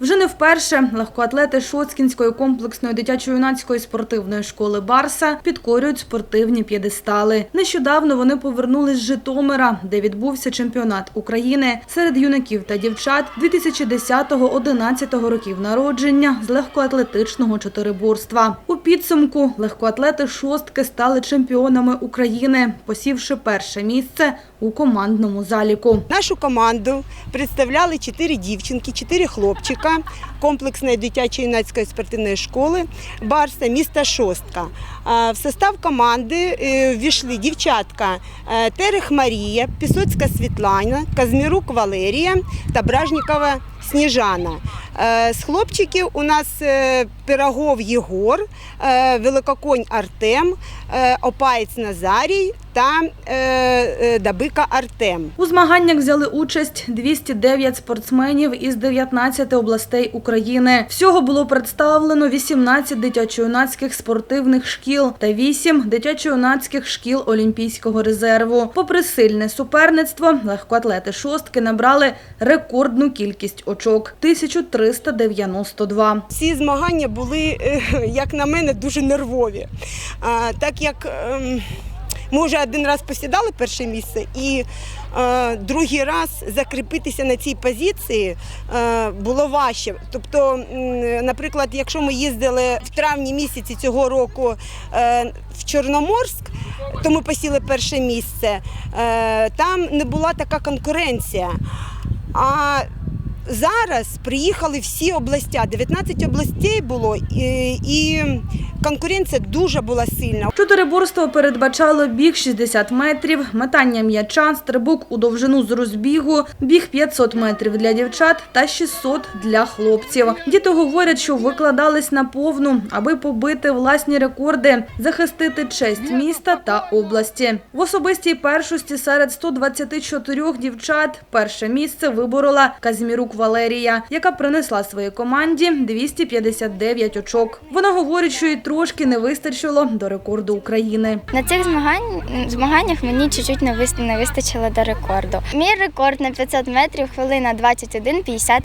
Вже не вперше легкоатлети Шоцкінської комплексної дитячо-юнацької спортивної школи Барса підкорюють спортивні п'єдестали. Нещодавно вони повернулись з Житомира, де відбувся чемпіонат України серед юнаків та дівчат 2010-11 років народження з легкоатлетичного чотириборства. У підсумку легкоатлети шостки стали чемпіонами України, посівши перше місце у командному заліку. Нашу команду представляли чотири дівчинки, чотири хлопчика комплексної дитячої юнацької спортивної школи Барса, міста Шостка. В состав команди е, ввійшли дівчатка е, Терех Марія, Пісоцька Світлана, Казмірук Валерія та Бражнікова Сніжана. Е, З хлопчиків у нас е, Пирогов Єгор, е, Великоконь Артем, Опаєць Назарій та Дабика Артем. У змаганнях взяли участь 209 спортсменів із 19 областей України. Всього було представлено 18 дитячо-юнацьких спортивних шкіл та 8 дитячо-юнацьких шкіл Олімпійського резерву. Попри сильне суперництво, легкоатлети шостки набрали рекордну кількість очок 1392. Ці змагання були, е, як на мене, дуже нервові. Так як ем, ми вже один раз посідали перше місце, і е, другий раз закріпитися на цій позиції е, було важче. Тобто, наприклад, якщо ми їздили в травні місяці цього року в Чорноморськ, то ми посіли перше місце, там не була така конкуренція. А зараз приїхали всі областя, 19 областей було, і, і конкуренція дуже була сильна. Чотириборство передбачало біг 60 метрів, метання м'яча, стрибок у довжину з розбігу, біг 500 метрів для дівчат та 600 для хлопців. Діти говорять, що викладались на повну, аби побити власні рекорди, захистити честь міста та області. В особистій першості серед 124 дівчат перше місце виборола Казмірук Валерія, яка принесла своїй команді 259 очок. Вона говорить, що й трошки не вистачило до рекорду України. На цих змагань, змаганнях мені чуть-чуть не, не вистачило до рекорду. Мій рекорд на 500 метрів хвилина 21.57,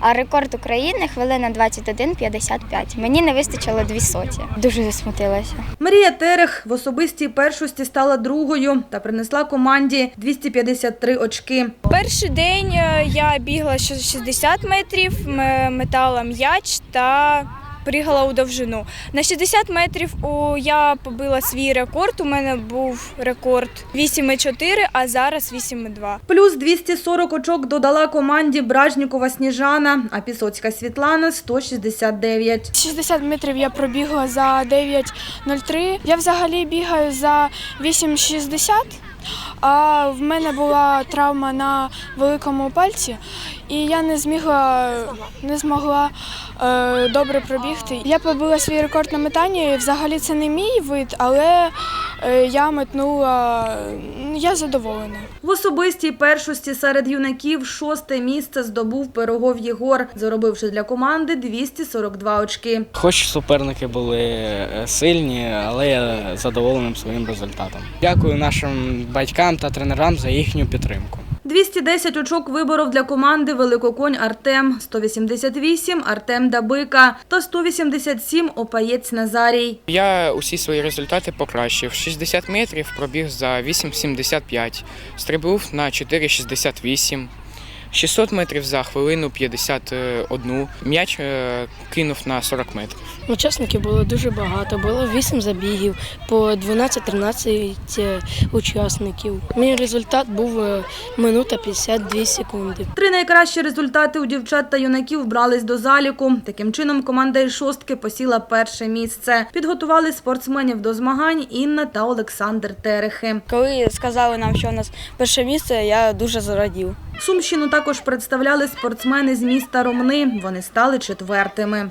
а рекорд України хвилина 21.55. Мені не вистачило дві соті. Дуже засмутилася. Марія Терех в особистій першості стала другою та принесла команді 253 очки. Перший день е, я бігла ще 60 метрів, метала м'яч та пригала у довжину. На 60 метрів у, я побила свій рекорд. У мене був рекорд 8,4, а зараз 8,2. Плюс 240 очок додала команді Бражнікова Сніжана, а Пісоцька Світлана 169. 60 метрів я пробігла за 9,03. Я взагалі бігаю за 8,60. А в мене була травма на великому пальці, і я не змігла не змогла е, добре пробігти. Я побила свій рекорд на метанні. Взагалі це не мій вид, але я метнула. Я задоволена. В особистій першості серед юнаків шосте місце здобув Пирогов Єгор, заробивши для команди 242 очки. Хоч суперники були е, сильні, але я задоволеним своїм результатом. Дякую нашим батькам та тренерам за їхню підтримку. 210 очок виборов для команди Великоконь Артем, 188 Артем Дабика та 187 Опаєць Назарій. Я усі свої результати покращив. 60 метрів пробіг за 8,75, стрибнув на 4,68, 600 метрів за хвилину 51, м'яч е, кинув на 40 метрів. Учасників було дуже багато, було 8 забігів, по 12-13 е, учасників. Мій результат був е, минута 52 секунди. Три найкращі результати у дівчат та юнаків брались до заліку. Таким чином, команда із шостки посіла перше місце. Підготували спортсменів до змагань Інна та Олександр Терехи. Коли сказали нам, що у нас перше місце, я дуже зрадів. Сумщину також представляли спортсмени з міста Ромни. Вони стали четвертими.